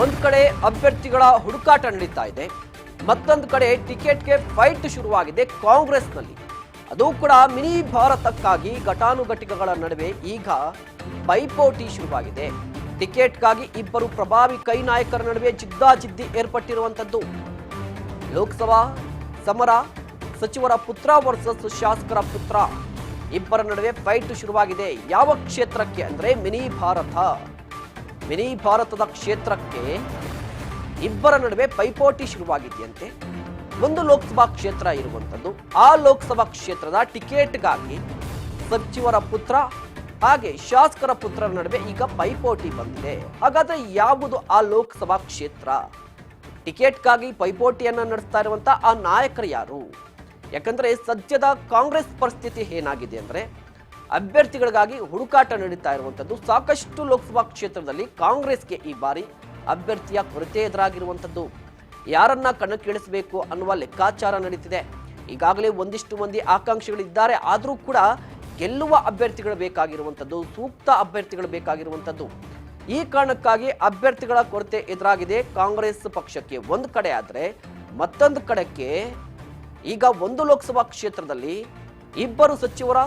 ಒಂದ್ ಕಡೆ ಅಭ್ಯರ್ಥಿಗಳ ಹುಡುಕಾಟ ನಡೀತಾ ಇದೆ, ಮತ್ತೊಂದು ಕಡೆ ಟಿಕೆಟ್ಗೆ ಫೈಟ್ ಶುರುವಾಗಿದೆ ಕಾಂಗ್ರೆಸ್ನಲ್ಲಿ. ಅದು ಕೂಡ ಮಿನಿ ಭಾರತಕ್ಕಾಗಿ ಘಟಾನುಘಟಿಕಗಳ ನಡುವೆ ಈಗ ಪೈಪೋಟಿ ಶುರುವಾಗಿದೆ. ಟಿಕೆಟ್ಗಾಗಿ ಇಬ್ಬರು ಪ್ರಭಾವಿ ಕೈ ನಾಯಕರ ನಡುವೆ ಜಿದ್ದಾಜಿದ್ದಿ ಏರ್ಪಟ್ಟಿರುವಂಥದ್ದು. ಲೋಕಸಭಾ ಸಮರ ಸಚಿವರ ಪುತ್ರ ವರ್ಸಸ್ ಶಾಸಕರ ಪುತ್ರ. ಇಬ್ಬರ ನಡುವೆ ಫೈಟ್ ಶುರುವಾಗಿದೆ. ಯಾವ ಕ್ಷೇತ್ರಕ್ಕೆ ಅಂದರೆ ಮಿನಿ ಭಾರತ. ಮಿನಿ ಭಾರತದ ಕ್ಷೇತ್ರಕ್ಕೆ ಇಬ್ಬರ ನಡುವೆ ಪೈಪೋಟಿ ಶುರುವಾಗಿದೆಯಂತೆ. ಒಂದು ಲೋಕಸಭಾ ಕ್ಷೇತ್ರ ಇರುವಂಥದ್ದು ಆ ಲೋಕಸಭಾ ಕ್ಷೇತ್ರದ ಟಿಕೆಟ್ಗಾಗಿ ಸಚಿವರ ಪುತ್ರ ಹಾಗೆ ಶಾಸಕರ ಪುತ್ರರ ನಡುವೆ ಈಗ ಪೈಪೋಟಿ ಬಂದಿದೆ. ಹಾಗಾದ್ರೆ ಯಾವುದು ಆ ಲೋಕಸಭಾ ಕ್ಷೇತ್ರ? ಟಿಕೆಟ್ಗಾಗಿ ಪೈಪೋಟಿಯನ್ನು ನಡೆಸ್ತಾ ಇರುವಂಥ ಆ ನಾಯಕರು ಯಾರು? ಯಾಕಂದ್ರೆ ಸದ್ಯದ ಕಾಂಗ್ರೆಸ್ ಪರಿಸ್ಥಿತಿ ಏನಾಗಿದೆ ಅಂದ್ರೆ ಅಭ್ಯರ್ಥಿಗಳಿಗಾಗಿ ಹುಡುಕಾಟ ನಡೀತಾ ಇರುವಂಥದ್ದು. ಸಾಕಷ್ಟು ಲೋಕಸಭಾ ಕ್ಷೇತ್ರದಲ್ಲಿ ಕಾಂಗ್ರೆಸ್ಗೆ ಈ ಬಾರಿ ಅಭ್ಯರ್ಥಿಯ ಕೊರತೆ ಎದುರಾಗಿರುವಂಥದ್ದು. ಯಾರನ್ನ ಕಣಕ್ಕಿಳಿಸಬೇಕು ಅನ್ನುವ ಲೆಕ್ಕಾಚಾರ ನಡೀತಿದೆ. ಈಗಾಗಲೇ ಒಂದಿಷ್ಟು ಮಂದಿ ಆಕಾಂಕ್ಷಿಗಳಿದ್ದಾರೆ. ಆದರೂ ಕೂಡ ಗೆಲ್ಲುವ ಅಭ್ಯರ್ಥಿಗಳು ಬೇಕಾಗಿರುವಂಥದ್ದು, ಸೂಕ್ತ ಅಭ್ಯರ್ಥಿಗಳು ಬೇಕಾಗಿರುವಂಥದ್ದು. ಈ ಕಾರಣಕ್ಕಾಗಿ ಅಭ್ಯರ್ಥಿಗಳ ಕೊರತೆ ಎದುರಾಗಿದೆ ಕಾಂಗ್ರೆಸ್ ಪಕ್ಷಕ್ಕೆ. ಒಂದು ಕಡೆ ಆದರೆ ಮತ್ತೊಂದು ಕಡೆಗೆ ಈಗ ಒಂದು ಲೋಕಸಭಾ ಕ್ಷೇತ್ರದಲ್ಲಿ ಇಬ್ಬರು ಸಚಿವರ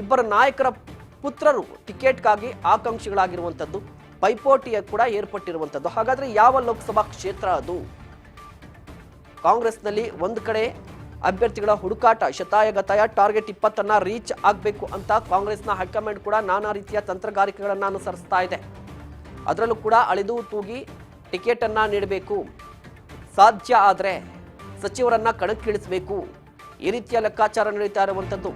ಇಬ್ಬರ ನಾಯಕರ ಪುತ್ರರು ಟಿಕೆಟ್ಗಾಗಿ ಆಕಾಂಕ್ಷಿಗಳಾಗಿರುವಂಥದ್ದು, ಪೈಪೋಟಿಯ ಕೂಡ ಏರ್ಪಟ್ಟಿರುವಂಥದ್ದು. ಹಾಗಾದರೆ ಯಾವ ಲೋಕಸಭಾ ಕ್ಷೇತ್ರ ಅದು? ಕಾಂಗ್ರೆಸ್ನಲ್ಲಿ ಒಂದು ಕಡೆ ಅಭ್ಯರ್ಥಿಗಳ ಹುಡುಕಾಟ ಶತಾಯಗತಾಯ ಟಾರ್ಗೆಟ್ ಇಪ್ಪತ್ತನ್ನು ರೀಚ್ ಆಗಬೇಕು ಅಂತ ಕಾಂಗ್ರೆಸ್ನ ಹೈಕಮಾಂಡ್ ಕೂಡ ನಾನಾ ರೀತಿಯ ತಂತ್ರಗಾರಿಕೆಗಳನ್ನು ಅನುಸರಿಸ್ತಾ ಇದೆ. ಅದರಲ್ಲೂ ಕೂಡ ಅಳೆದು ತೂಗಿ ಟಿಕೆಟನ್ನು ನೀಡಬೇಕು. ಸಾಧ್ಯ ಆದರೆ ಸಚಿವರನ್ನು ಕಣಕ್ಕಿಳಿಸಬೇಕು. ಈ ರೀತಿಯ ಲೆಕ್ಕಾಚಾರ ನಡೀತಾ ಇರುವಂಥದ್ದು.